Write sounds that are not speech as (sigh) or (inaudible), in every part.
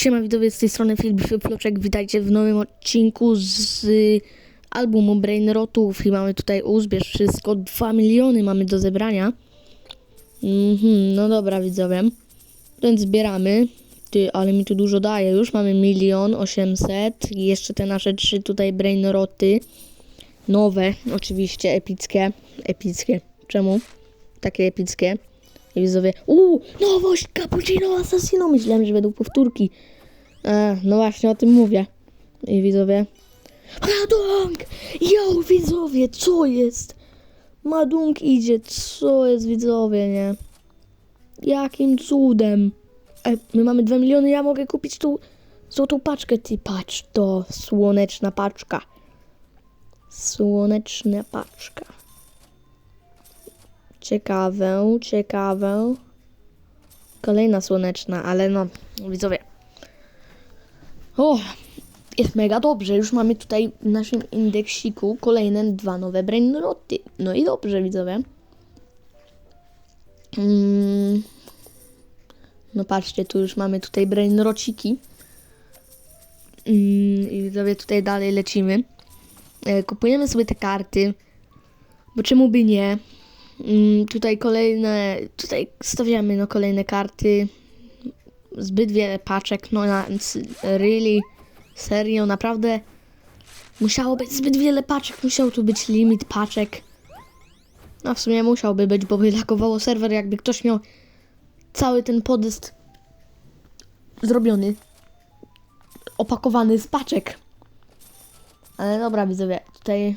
Siema widzowie, z tej strony Filip Floczek, witajcie w nowym odcinku z y, albumu Brainrotów i mamy tutaj uzbierz wszystko, 2 miliony mamy do zebrania. Mhm, no dobra widzowie, więc zbieramy, ty, ale mi tu dużo daje, już mamy milion osiemset i jeszcze te nasze trzy tutaj Brainroty, nowe oczywiście, epickie, epickie, czemu? Takie epickie. I widzowie, uuu, nowość, cappuccino assassino, myślałem, że będą powtórki. E, no właśnie o tym mówię. I widzowie, Madung! Yo, widzowie, co jest? Madung idzie, co jest, widzowie, nie? Jakim cudem? E, my mamy 2 miliony, ja mogę kupić tą złotą paczkę, ty patrz, to słoneczna paczka. Słoneczna paczka. Ciekawę, ciekawę. Kolejna słoneczna, ale no, widzowie. O, jest mega dobrze. Już mamy tutaj w naszym indeksiku kolejne dwa nowe brainroty. No i dobrze, widzowie. Mm. No patrzcie, tu już mamy tutaj brainrociki. Mm, I widzowie, tutaj dalej lecimy. E, kupujemy sobie te karty, bo czemu by nie? Mm, tutaj kolejne, tutaj stawiamy no kolejne karty. Zbyt wiele paczek, no na, really, serio, naprawdę musiało być zbyt wiele paczek, musiał tu być limit paczek. No w sumie musiałby być, bo by lakowało serwer, jakby ktoś miał cały ten podest zrobiony, opakowany z paczek. Ale dobra widzowie, tutaj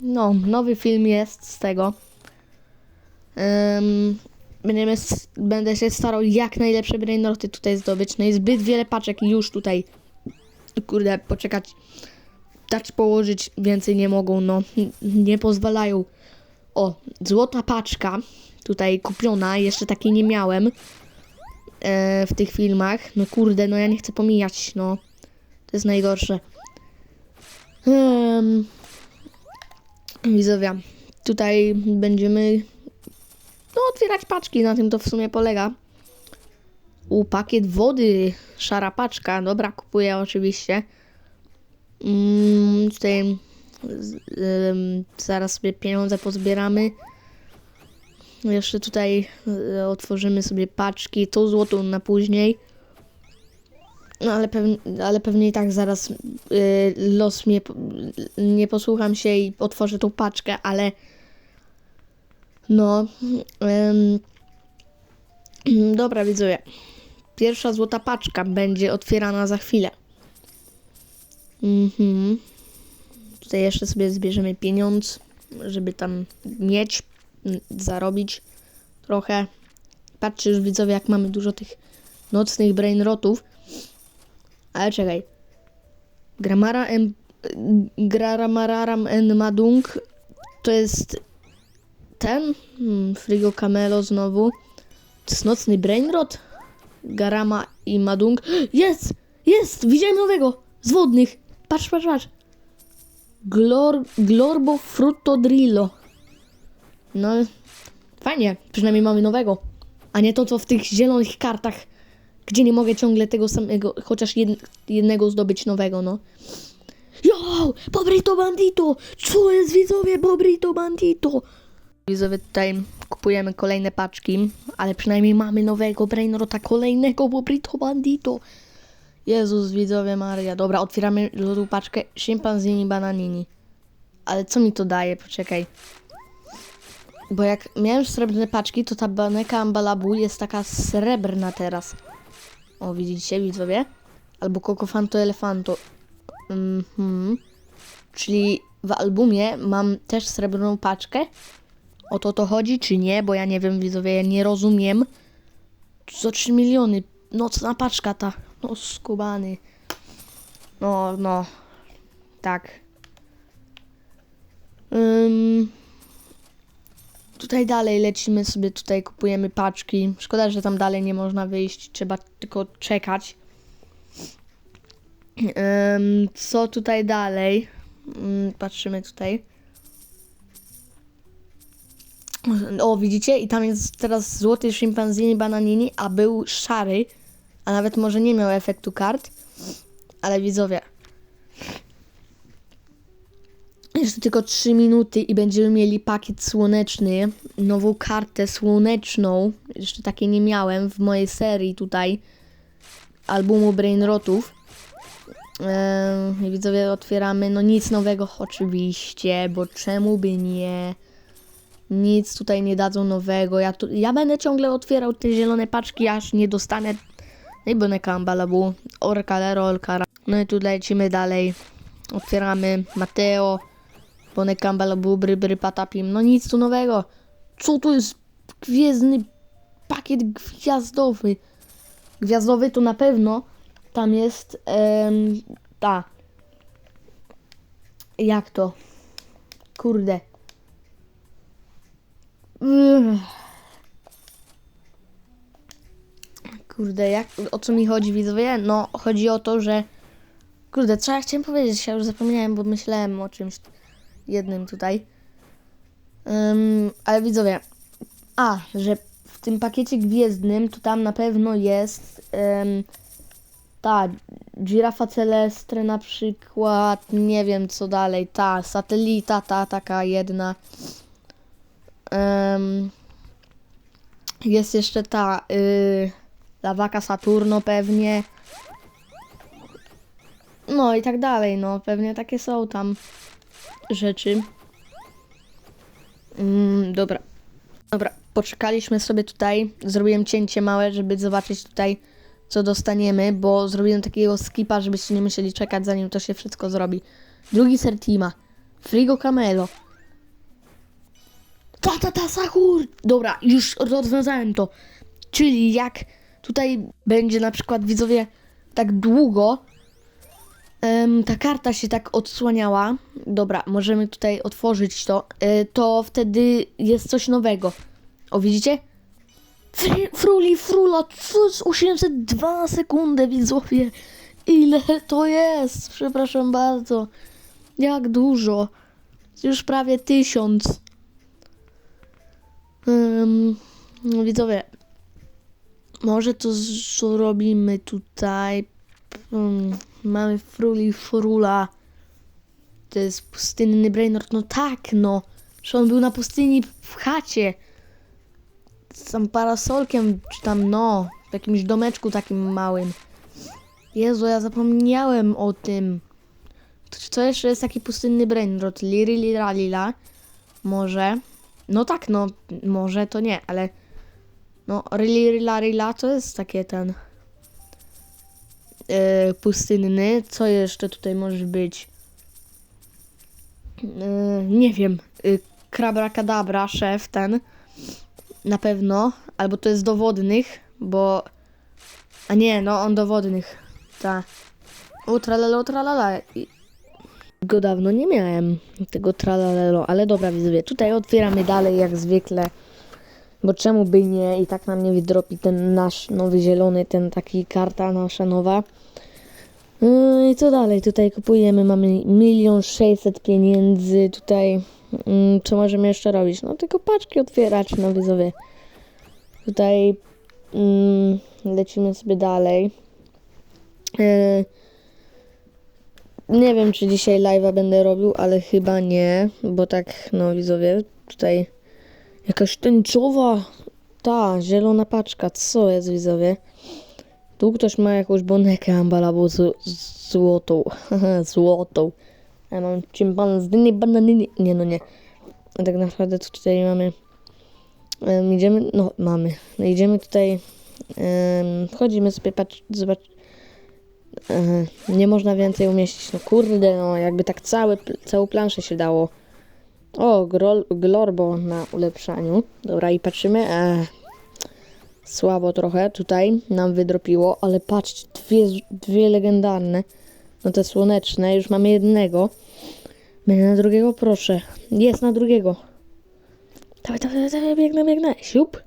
no, nowy film jest z tego. Ym, będziemy, będę się starał jak najlepsze brainroty tutaj zdobyć. No i zbyt wiele paczek już tutaj, kurde, poczekać, dać położyć, więcej nie mogą, no, nie pozwalają. O, złota paczka, tutaj kupiona, jeszcze takiej nie miałem e, w tych filmach. No kurde, no ja nie chcę pomijać, no, to jest najgorsze. Ym, widzowie, tutaj będziemy otwierać paczki, na tym to w sumie polega. U, pakiet wody, szara paczka, dobra, kupuję oczywiście. Mm, tutaj zaraz sobie pieniądze pozbieramy. Jeszcze tutaj y, otworzymy sobie paczki, tą złotą na później. No ale, pew, ale pewnie i tak zaraz y, los mnie, nie posłucham się i otworzę tą paczkę, ale no. em, (clears throat) dobra, widzowie. Pierwsza złota paczka będzie otwierana za chwilę. Mhm. Tutaj jeszcze sobie zbierzemy pieniądz, żeby tam mieć, m, zarobić trochę. Patrzcie już widzowie, jak mamy dużo tych nocnych brainrotów. Ale czekaj. Gramara em, Graramararam en Madung to jest ten, hmm, Frigo Camelo znowu, to jest nocny Brainrot, Garama i Madung. Jest! Jest! Widziałem nowego! Z wodnych! Patrz, patrz, patrz! Glor, Glorbo Fruttodrillo. No, fajnie, przynajmniej mamy nowego. A nie to, co w tych zielonych kartach, gdzie nie mogę ciągle tego samego, chociaż jed, jednego zdobyć nowego, no. Yo! Bobrito Bandito! Co jest widzowie? Bobrito Bandito! Widzowie, tutaj kupujemy kolejne paczki, ale przynajmniej mamy nowego Brainrota, kolejnego Bobrito Bandito. Jezus, widzowie Maria. Dobra, otwieramy złotą paczkę Szympanzini Bananini. Ale co mi to daje? Poczekaj. Bo jak miałem srebrne paczki, to ta baneka Ambalabu jest taka srebrna teraz. O, widzicie, widzowie? Albo Cocofanto Elefanto. Mhm. Czyli w albumie mam też srebrną paczkę. O to to chodzi, czy nie? Bo ja nie wiem, widzowie, ja nie rozumiem. Za 3 miliony. Nocna paczka ta. No, skubany. No, no. Tak. Ym, tutaj dalej lecimy sobie, tutaj kupujemy paczki. Szkoda, że tam dalej nie można wyjść. Trzeba tylko czekać. Ym, co tutaj dalej? Ym, patrzymy tutaj. O, widzicie? I tam jest teraz złoty szympanzini bananini, a był szary. a nawet może nie miał efektu kart, ale widzowie. Jeszcze tylko 3 minuty i będziemy mieli pakiet słoneczny, nową kartę słoneczną. Jeszcze takiej nie miałem w mojej serii tutaj albumu Brainrotów. Eee, widzowie, otwieramy. No nic nowego oczywiście, bo czemu by nie? Nic tutaj nie dadzą nowego. Ja, tu, ja będę ciągle otwierał te zielone paczki, aż nie dostanę. No i będę kambalabu. Orkalero, orkara. No i tu lecimy dalej. Otwieramy Mateo. Bonek kambalabu, bry, patapim. No nic tu nowego. Co to jest? Gwiezdny pakiet gwiazdowy. Gwiazdowy to na pewno tam jest em, ta. Jak to? Kurde. Ugh. Kurde, jak, o co mi chodzi, widzowie? No, chodzi o to, że... Kurde, co ja chciałem powiedzieć? Ja już zapomniałem, bo myślałem o czymś jednym tutaj. Ym, ale widzowie... A, że w tym pakiecie gwiezdnym to tam na pewno jest... Ym, ta girafa celestre na przykład, nie wiem co dalej, ta satelita, ta taka jedna. Em, jest jeszcze ta y, lawaka Saturno pewnie. No i tak dalej, no pewnie takie są tam rzeczy. Mm, dobra. Dobra, poczekaliśmy sobie tutaj. Zrobiłem cięcie małe, żeby zobaczyć tutaj, co dostaniemy, bo zrobiłem takiego skipa, żebyście nie musieli czekać, zanim to się wszystko zrobi. Drugi Sertima. Frigo Camelo. Ta, ta, Sahur! Dobra, już rozwiązałem to. Czyli jak tutaj będzie na przykład, widzowie, tak długo ta karta się tak odsłaniała. Dobra, możemy tutaj otworzyć to. E, to wtedy jest coś nowego. O, widzicie? Fr- Fruli, frula, jest 802 na sekundę, widzowie? Ile to jest? Przepraszam bardzo. Jak dużo? Już prawie tysiąc. Um, widzowie, może to zrobimy tutaj. Um, mamy fruli frula. To jest pustynny brainrot. No tak, no. Że on był na pustyni w chacie. Z tam parasolkiem, czy tam no, w jakimś domeczku takim małym. Jezu, ja zapomniałem o tym. To, jeszcze jest taki pustynny brainrot? Liri, lira, lila. Może. No tak, no, może to nie, ale no, Rili Rila Rila to jest takie ten yy, pustynny. Co jeszcze tutaj może być? Yy, nie wiem. Yy, Krabra Kadabra, szef ten. Na pewno. Albo to jest dowodnych, bo... A nie, no on dowodnych. Ta. O, tralala, tralala. I- Go dawno nie miałem, tego tralalelo, ale dobra widzowie, tutaj otwieramy dalej jak zwykle, bo czemu by nie i tak nam nie wydropi ten nasz nowy zielony, ten taki karta nasza nowa. Yy, I co dalej, tutaj kupujemy, mamy milion sześćset pieniędzy, tutaj mm, co możemy jeszcze robić? No tylko paczki otwierać, no widzowie. Tutaj mm, lecimy sobie dalej. Yy, nie wiem, czy dzisiaj live'a będę robił, ale chyba nie, bo tak, no widzowie, tutaj jakaś tęczowa, ta, zielona paczka, co jest widzowie? Tu ktoś ma jakąś bonekę ambalabą z, z złotą, (laughs) złotą. Ja mam czympanziny, bananiny, nie no nie. A tak naprawdę tutaj mamy, em, idziemy, no mamy, no idziemy tutaj, em, wchodzimy sobie, patrz, zobacz, nie można więcej umieścić. No kurde, no jakby tak całe, całą planszę się dało. O, grol, glorbo na ulepszaniu. Dobra, i patrzymy. Eee, słabo trochę tutaj nam wydropiło, ale patrzcie, dwie, dwie legendarne. No te słoneczne, już mamy jednego. Będę na drugiego, proszę. Jest na drugiego. Dawaj, dawaj, dawaj, biegnę, biegnę. Siup.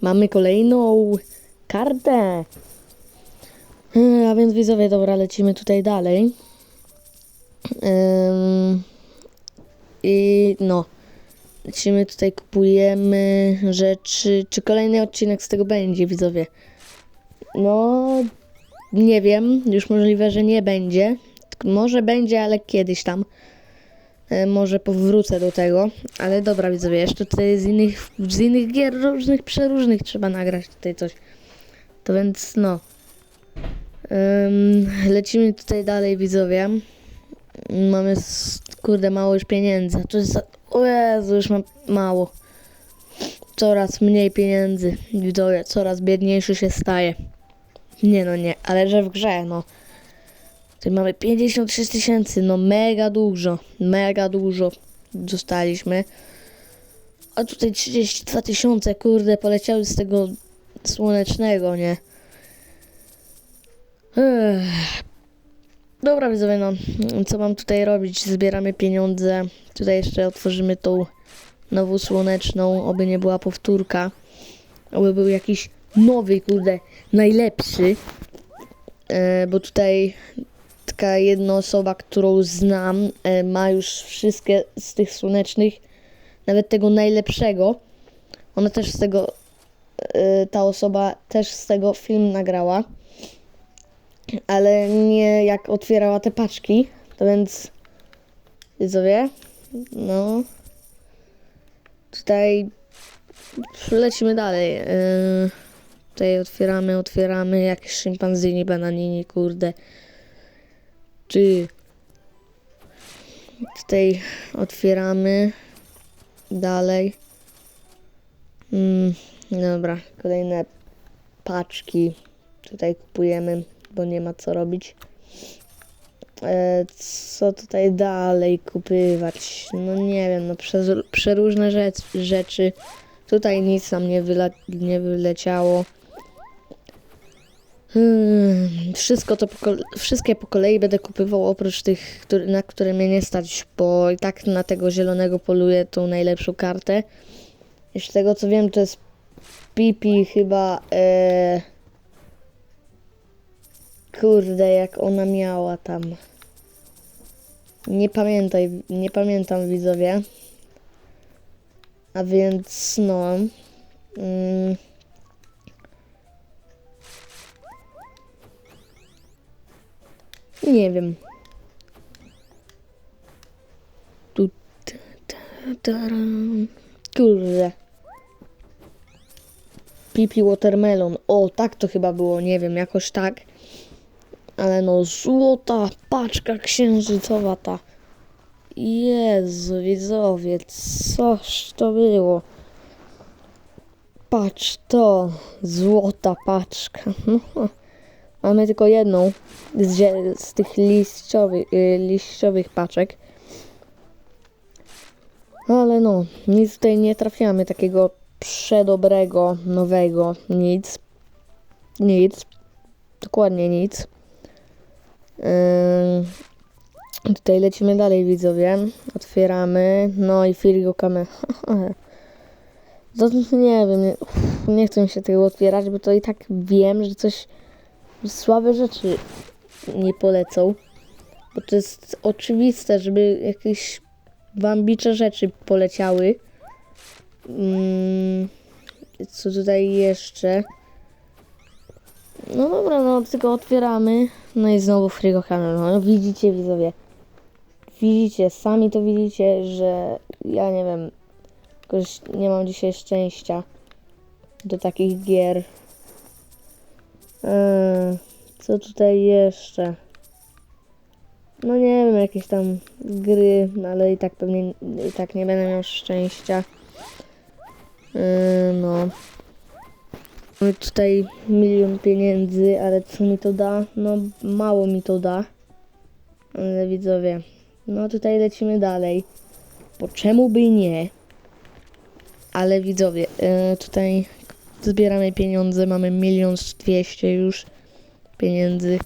Mamy kolejną kartę. Yy, A więc widzowie, dobra, lecimy tutaj dalej. I no, lecimy tutaj, kupujemy rzeczy. Czy kolejny odcinek z tego będzie, widzowie? No, nie wiem, już możliwe, że nie będzie. Może będzie, ale kiedyś tam. Może powrócę do tego, ale dobra widzowie, jeszcze tutaj z innych, z innych gier różnych, przeróżnych trzeba nagrać tutaj coś. To więc no. Lecimy tutaj dalej widzowie. Mamy kurde mało już pieniędzy. To jest. O Jezu, już mam mało. Coraz mniej pieniędzy. Widzowie, coraz biedniejszy się staje. Nie no nie, ale że w grze no. Tutaj mamy 56 tysięcy, no mega dużo, mega dużo dostaliśmy. A tutaj 32 tysiące, kurde, poleciały z tego słonecznego, nie? Dobra widzowie, no, co mam tutaj robić? Zbieramy pieniądze, tutaj jeszcze otworzymy tą nową słoneczną, oby nie była powtórka, oby był jakiś nowy, kurde, najlepszy, e, bo tutaj taka jedna osoba, którą znam, e, ma już wszystkie z tych słonecznych, nawet tego najlepszego. Ona też z tego, e, ta osoba też z tego film nagrała, ale nie jak otwierała te paczki, to więc widzowie, no tutaj lecimy dalej. E, tutaj otwieramy, otwieramy jakieś szympanzini, bananini, kurde. Czy tutaj otwieramy dalej. Mm, dobra, kolejne paczki tutaj kupujemy, bo nie ma co robić. E, co tutaj dalej kupywać? No nie wiem, no przez, przeróżne rzecz, rzeczy. Tutaj nic nam nie, nie wyleciało. Hmm, wszystko to po, wszystkie po kolei będę kupywał oprócz tych, który, na które mnie nie stać, bo i tak na tego zielonego poluję tą najlepszą kartę. Z tego co wiem to jest Pipi chyba e... kurde jak ona miała tam. Nie pamiętaj, nie pamiętam widzowie. A więc no. Mm, Nie wiem. Tu. Kurde. Pipi Watermelon. O, tak to chyba było, nie wiem, jakoś tak. Ale no, złota paczka księżycowa ta. Jezu, widzowie, coś to było. Patrz to, złota paczka. No. (laughs) Mamy tylko jedną z, z tych liściowych, y, liściowych paczek. Ale no, nic tutaj nie trafiamy takiego przedobrego, nowego, nic. Nic. Dokładnie nic. Ym, tutaj lecimy dalej, widzowie. Otwieramy. No i Firgo Kame. (laughs) Nie wiem, nie, nie chcę się tego otwierać, bo to i tak wiem, że coś słabe rzeczy nie polecą. Bo to jest oczywiste, żeby jakieś bambicze rzeczy poleciały. Mm, co tutaj jeszcze? No dobra, no tylko otwieramy. No i znowu Frigo Cannon. No widzicie widzowie. Widzicie, sami to widzicie, że ja nie wiem, jakoś nie mam dzisiaj szczęścia do takich gier. Eee, co tutaj jeszcze? No nie wiem, jakieś tam gry, no ale i tak pewnie i tak nie będę miał szczęścia. Eee, no. Mamy tutaj milion pieniędzy, ale co mi to da? No mało mi to da. Ale widzowie, no tutaj lecimy dalej. Bo czemu by nie? Ale widzowie, e, tutaj zbieramy pieniądze, mamy milion dwieście już pieniędzy.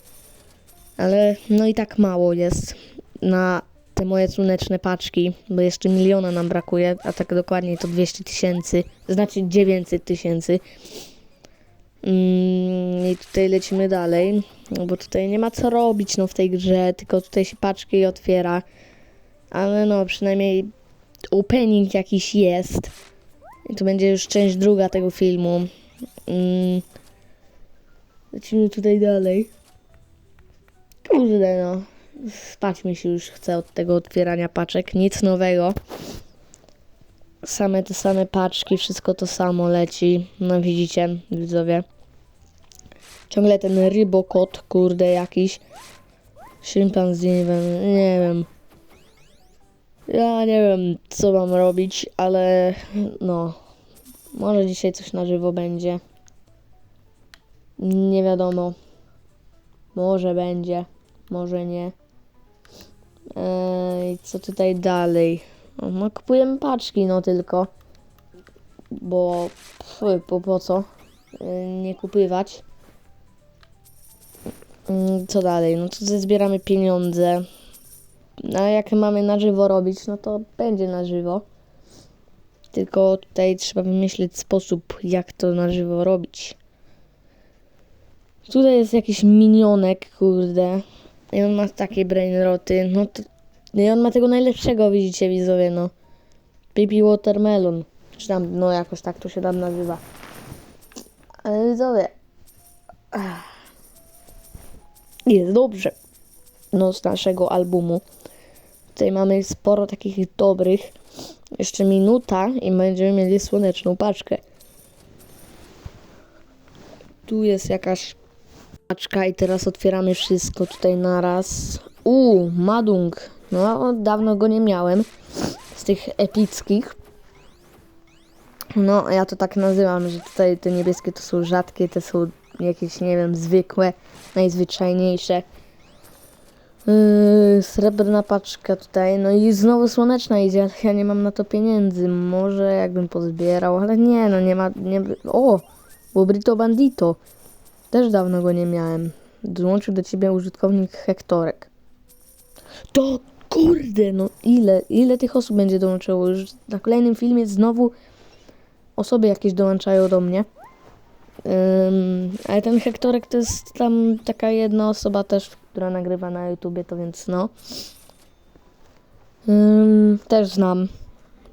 Ale no i tak mało jest na te moje słoneczne paczki, bo jeszcze miliona nam brakuje, a tak dokładnie to 200 tysięcy, znaczy 900 tysięcy. Mm, I tutaj lecimy dalej, no bo tutaj nie ma co robić no, w tej grze, tylko tutaj się paczki otwiera. Ale no, przynajmniej opening jakiś jest. I to będzie już część druga tego filmu. Mm, Lecimy tutaj dalej. Kurde no. Spać mi się już chce od tego otwierania paczek. Nic nowego. Same te same paczki, wszystko to samo leci. No widzicie, widzowie. Ciągle ten rybokot, kurde, jakiś. Szympanz, nie wiem. Ja nie wiem, co mam robić, ale no. Może dzisiaj coś na żywo będzie. Nie wiadomo. Może będzie, może nie. Ej, co tutaj dalej? No, kupujemy paczki, no tylko. Bo pf, po, po co? Nie kupywać. Mm, Co dalej? No to zbieramy pieniądze. No a jak mamy na żywo robić, no to będzie na żywo. Tylko tutaj trzeba wymyślić sposób, jak to na żywo robić. Tutaj jest jakiś minionek, kurde. I on ma takie brainroty. No to... I on ma tego najlepszego, widzicie widzowie, no. Pipi Watermelon. Czy tam, no jakoś tak to się tam nazywa. Ale widzowie. ach, Jest dobrze. No z naszego albumu. Tutaj mamy sporo takich dobrych. Jeszcze minuta i będziemy mieli słoneczną paczkę. Tu jest jakaś paczka i teraz otwieramy wszystko tutaj naraz. Uuu, Madung. No, dawno go nie miałem. Z tych epickich. No, ja to tak nazywam, że tutaj te niebieskie to są rzadkie, te są jakieś, nie wiem, zwykłe, najzwyczajniejsze. Yy, srebrna paczka tutaj, no i znowu słoneczna idzie, ale ja nie mam na to pieniędzy. Może jakbym pozbierał, ale nie, no nie ma, nie... O! Bobrito Bandito. Też dawno go nie miałem. Dołączył do ciebie użytkownik Hektorek. To kurde, no ile, ile tych osób będzie dołączyło? Już na kolejnym filmie znowu osoby jakieś dołączają do mnie. Ym, ale ten Hektorek to jest tam taka jedna osoba też, która nagrywa na YouTubie, to więc no. Ym, też znam.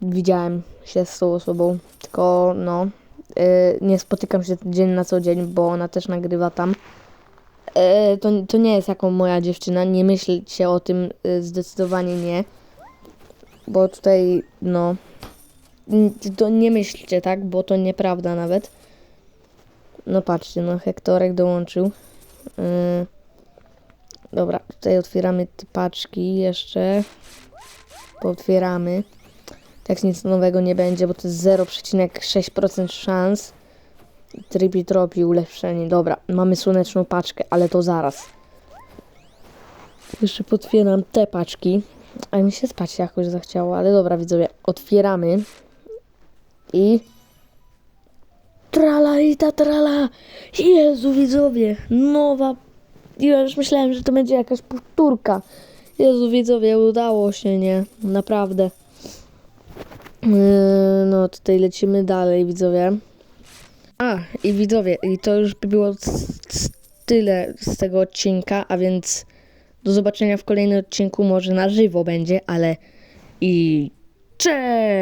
Widziałem się z tą osobą, tylko no. y, nie spotykam się dzień na co dzień, bo ona też nagrywa tam. E, to, to nie jest jako moja dziewczyna, nie myślcie o tym, y, zdecydowanie nie. Bo tutaj, no, to nie myślcie tak, bo to nieprawda nawet. No patrzcie, no Hektorek dołączył. Yy, dobra, tutaj otwieramy te paczki jeszcze. Pootwieramy. Tak nic nowego nie będzie, bo to jest 0,6% szans. Tripi tropi ulepszenie. Dobra, mamy słoneczną paczkę, ale to zaraz. Jeszcze potwieram te paczki. A mi się spać jakoś zachciało, ale dobra widzowie, otwieramy. I... Tralalita trala! Jezu widzowie, nowa... Ja już myślałem, że to będzie jakaś powtórka. Jezu widzowie, udało się, nie? Naprawdę. Yy, no tutaj lecimy dalej widzowie. A, i widzowie, i to już by było tyle z tego odcinka, a więc do zobaczenia w kolejnym odcinku, może na żywo będzie, ale i cześć!